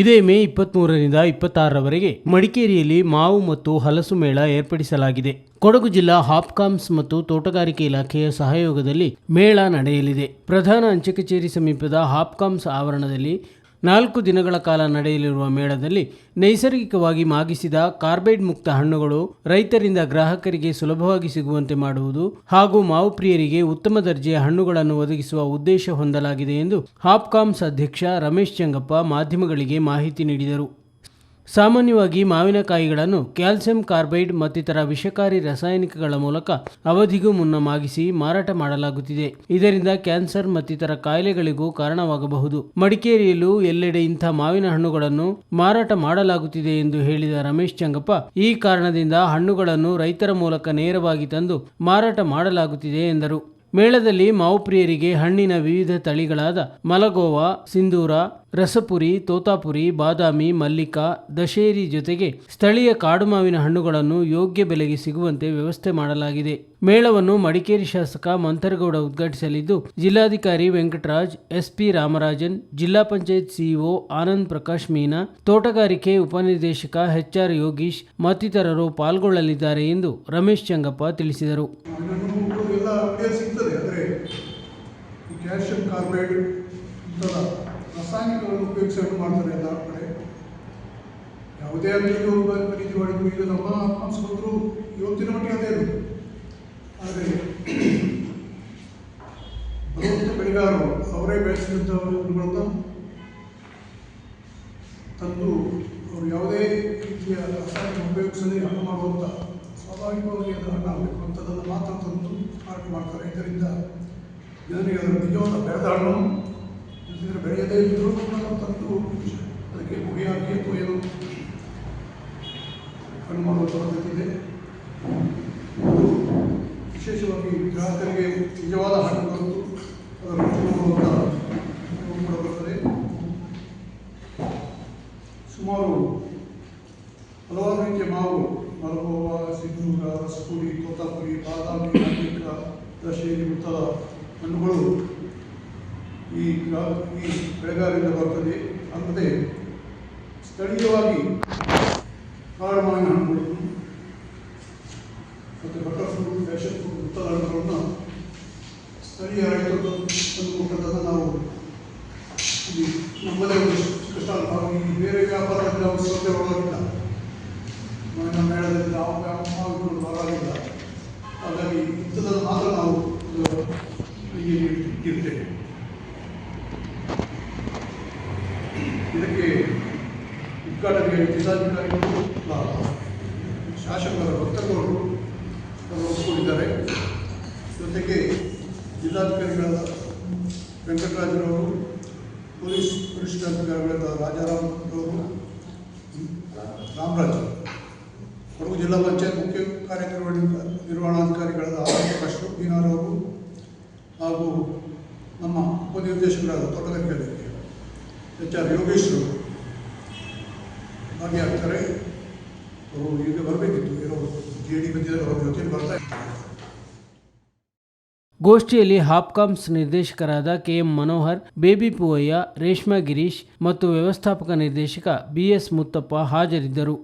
ಇದೇ ಮೇ ಇಪ್ಪತ್ಮೂರರಿಂದ ಇಪ್ಪತ್ತಾರರವರೆಗೆ ಮಡಿಕೇರಿಯಲ್ಲಿ ಮಾವು ಮತ್ತು ಹಲಸು ಮೇಳ ಏರ್ಪಡಿಸಲಾಗಿದೆ. ಕೊಡಗು ಜಿಲ್ಲಾ ಹಾಪ್ಕಾಮ್ಸ್ ಮತ್ತು ತೋಟಗಾರಿಕೆ ಇಲಾಖೆಯ ಸಹಯೋಗದಲ್ಲಿ ಮೇಳ ನಡೆಯಲಿದೆ. ಪ್ರಧಾನ ಅಂಚೆ ಕಚೇರಿ ಸಮೀಪದ ಹಾಪ್ಕಾಮ್ಸ್ ಆವರಣದಲ್ಲಿ ನಾಲ್ಕು ದಿನಗಳ ಕಾಲ ನಡೆಯಲಿರುವ ಮೇಳದಲ್ಲಿ ನೈಸರ್ಗಿಕವಾಗಿ ಮಾಗಿಸಿದ ಕಾರ್ಬೈಡ್ ಮುಕ್ತ ಹಣ್ಣುಗಳು ರೈತರಿಂದ ಗ್ರಾಹಕರಿಗೆ ಸುಲಭವಾಗಿ ಸಿಗುವಂತೆ ಮಾಡುವುದು ಹಾಗೂ ಮಾವು ಪ್ರಿಯರಿಗೆ ಉತ್ತಮ ದರ್ಜೆಯ ಹಣ್ಣುಗಳನ್ನು ಒದಗಿಸುವ ಉದ್ದೇಶ ಹೊಂದಲಾಗಿದೆ ಎಂದು ಹಾಪ್ಕಾಮ್ಸ್ ಅಧ್ಯಕ್ಷ ರಮೇಶ್ ಚಂಗಪ್ಪ ಮಾಧ್ಯಮಗಳಿಗೆ ಮಾಹಿತಿ ನೀಡಿದರು. ಸಾಮಾನ್ಯವಾಗಿ ಮಾವಿನಕಾಯಿಗಳನ್ನು ಕ್ಯಾಲ್ಸಿಯಂ ಕಾರ್ಬೈಡ್ ಮತ್ತಿತರ ವಿಷಕಾರಿ ರಾಸಾಯನಿಕಗಳ ಮೂಲಕ ಅವಧಿಗೂ ಮುನ್ನ ಮಾಗಿಸಿ ಮಾರಾಟ ಮಾಡಲಾಗುತ್ತಿದೆ. ಇದರಿಂದ ಕ್ಯಾನ್ಸರ್ ಮತ್ತಿತರ ಕಾಯಿಲೆಗಳಿಗೂ ಕಾರಣವಾಗಬಹುದು. ಮಡಿಕೇರಿಯಲ್ಲೂ ಎಲ್ಲೆಡೆ ಇಂಥ ಮಾವಿನ ಹಣ್ಣುಗಳನ್ನು ಮಾರಾಟ ಮಾಡಲಾಗುತ್ತಿದೆ ಎಂದು ಹೇಳಿದ ರಮೇಶ್ ಚಂಗಪ್ಪ, ಈ ಕಾರಣದಿಂದ ಹಣ್ಣುಗಳನ್ನು ರೈತರ ಮೂಲಕ ನೇರವಾಗಿ ತಂದು ಮಾರಾಟ ಮಾಡಲಾಗುತ್ತಿದೆ ಎಂದರು. ಮೇಳದಲ್ಲಿ ಮಾವು ಪ್ರಿಯರಿಗೆ ಹಣ್ಣಿನ ವಿವಿಧ ತಳಿಗಳಾದ ಮಲಗೋವಾ, ಸಿಂಧೂರ, ರಸಪುರಿ, ತೋತಾಪುರಿ, ಬಾದಾಮಿ, ಮಲ್ಲಿಕಾ, ದಶೇರಿ ಜೊತೆಗೆ ಸ್ಥಳೀಯ ಕಾಡು ಮಾವಿನ ಹಣ್ಣುಗಳನ್ನು ಯೋಗ್ಯ ಬೆಲೆಗೆ ಸಿಗುವಂತೆ ವ್ಯವಸ್ಥೆ ಮಾಡಲಾಗಿದೆ. ಮೇಳವನ್ನು ಮಡಿಕೇರಿ ಶಾಸಕ ಮಂಥರಗೌಡ ಉದ್ಘಾಟಿಸಲಿದ್ದು, ಜಿಲ್ಲಾಧಿಕಾರಿ ವೆಂಕಟರಾಜ್, ಎಸ್ಪಿ ರಾಮರಾಜನ್, ಜಿಲ್ಲಾ ಪಂಚಾಯತ್ ಸಿಇಒ ಆನಂದ್ ಪ್ರಕಾಶ್ ಮೀನಾ, ತೋಟಗಾರಿಕೆ ಉಪನಿರ್ದೇಶಕ ಎಚ್ಆರ್ ಯೋಗೀಶ್ ಮತ್ತಿತರರು ಪಾಲ್ಗೊಳ್ಳಲಿದ್ದಾರೆ ಎಂದು ರಮೇಶ್ ಚಂಗಪ್ಪ ತಿಳಿಸಿದರು. ಅಂಗಡಿಯಲ್ಲಿ ಸಿಗ್ತದೆ. ಅಂದರೆ ಈ ಕ್ಯಾಲ್ಶಿಯಂ ಕಾರ್ಬೈಡ್ ಇಂಥದ ರಾಸಾಯನಿಕಗಳನ್ನು ಉಪಯೋಗಿಸಲು ಮಾಡ್ತಾರೆ ಎಲ್ಲ ಕಡೆ. ಯಾವುದೇ ಅಂಗಡಿಗಳು ಖರೀದಿ ಮಾಡಿದ್ರು ಈಗ ನಮ್ಮ ಅನ್ಸ್ಕೊಂಡ್ರು ಇವತ್ತಿನ ಮಟ್ಟಿಗೆ ಅದೇ ಇರೋದು ಆದರೆ ಭಗವಂತ ಬೆಳೆಗಾರರು ಅವರೇ ಬೆಳೆಸಿದಂಥ ತಂದು ಅವರು ಯಾವುದೇ ರೀತಿಯ ರಾಸಾಯನಿಕ ಉಪಯೋಗಿಸದೆ ಹಣ್ಣು ಮಾಡುವಂಥ ಸ್ವಾಭಾವಿಕವಾಗಿ ಅದು ಹಣ್ಣಾಗಬೇಕು ಅಂತದನ್ನು ಮಾತ್ರ ತಂದು ಮಾಡ್ತಾರೆ. ಇದರಿಂದ ಜನರಿಗೆ ಅದರ ನಿಜವಾದ ಬೆಳೆದ ಹಣ್ಣು ಇಲ್ಲದಿದ್ದರೆ ಬೆಳೆಯದೇ ಇದ್ದರೂ ತಂದು ಅದಕ್ಕೆ ಹಾಕಿ ಅಥವಾ ಏನು ಕಣ್ಣು ಪದ್ಧತಿ ಇದೆ. ವಿಶೇಷವಾಗಿ ಗ್ರಾಹಕರಿಗೆ ನಿಜವಾದ ಹಣ ತಂದು ಅದರ ಕೂಡ ಸುಮಾರು ಹಲವಾರು ರೀತಿಯ ಮಾವು ಮಲಗೋವ ಸಿಂಧೂರ ರಸಪುರಿ, ತೋತಾಪುರಿ, ಬಾದಾಮಿ ಮಲ್ಲಿಕ ದಶೇರಿ ಮುಂತಾದ ಹಣ್ಣುಗಳು ಈ ಈ ಬೆಳೆಗಾರರಿಂದ ಬರ್ತದೆ. ಅಲ್ಲದೆ ಸ್ಥಳೀಯವಾಗಿ ಕಾಡು ಮಾವಿನ ಹಣ್ಣುಗಳು, ಮತ್ತು ಬಟರ್ ಫ್ರೂಟ್ ಫ್ಯಾಷನ್ ಫ್ರೂಟ್ ಮುಂತಾದ ಹಣ್ಣುಗಳನ್ನು ಸ್ಥಳೀಯ ರೈತರು ತಂದು ನಾವು ಇಲ್ಲಿ ನಮ್ಮದೇ ಒಂದು ಚಿಕ್ಕ ಸ್ಟಾಲ್ ಈ ಬೇರೆ ವ್ಯಾಪಾರದಲ್ಲಿ ನಾವು ಸ್ಪರ್ಧೆ ಒಳಗಿಲ್ಲ. ಮಾವಿನ ಮೇಳದಲ್ಲಿ ನಾವು ಮಾವಿನಗಳು ಬರೋದಿಲ್ಲ ಹಾಗಾಗಿ ಇಂಥದ್ದನ್ನು ಮಾತ್ರ ನಾವು ಇಲ್ಲಿ ಇರ್ತೇವೆ ಇದಕ್ಕೆ ಉದ್ಘಾಟನೆಗೆ ಜಿಲ್ಲಾಧಿಕಾರಿಗಳು ಶಾಸಕರ ಭಕ್ತರು ಒಪ್ಪಿಕೊಂಡಿದ್ದಾರೆ ಜೊತೆಗೆ ಜಿಲ್ಲಾಧಿಕಾರಿಗಳಾದ ವೆಂಕಟರಾಜರವರು ಪೊಲೀಸ್ ವರಿಷ್ಠಾಧಿಕಾರಿಗಳಾದ ರಾಜಾರಾಮ್ ಅವರು, ರಾಮರಾಜ್ ಕೊಡಗು ಜಿಲ್ಲಾ ಪಂಚಾಯತ್ ಮುಖ್ಯ ಕಾರ್ಯಕ್ರಮ ನಿರ್ವಹಣಾಧಿಕಾರಿಗಳಾದ ಆರೋಗ್ಯ ಅಶ್ವಥ್ ಅವರು ಹಾಗೂ ನಮ್ಮ ಉಪನಿರ್ದೇಶಕರಾದ ಇಲಾಖೆ ಎಚ್ ಆರ್ ಯೋಗೇಶ್ವರು ಭಾಗಿಯಾಗ್ತಾರೆ ಅವರು ಈಗ ಬರಬೇಕಿತ್ತು. ಏನೋ ಜೆ ಡಿ ಬಂದಿದ್ದಾರೆ, ಅವ್ರ ಜೊತೆ ಬರ್ತಾ ಇದ್ದಾರೆ. ಗೋಷ್ಠಿಯಲ್ಲಿ ಹಾಪ್ಕಾಮ್ಸ್ ನಿರ್ದೇಶಕರಾದ ಕೆಎಂ ಮನೋಹರ್, ಬೇಬಿ ಪೂವಯ್ಯ, ರೇಷ್ಮಾ ಗಿರೀಶ್ ಮತ್ತು ವ್ಯವಸ್ಥಾಪಕ ನಿರ್ದೇಶಕ ಬಿಎಸ್ ಮುತ್ತಪ್ಪ ಹಾಜರಿದ್ದರು.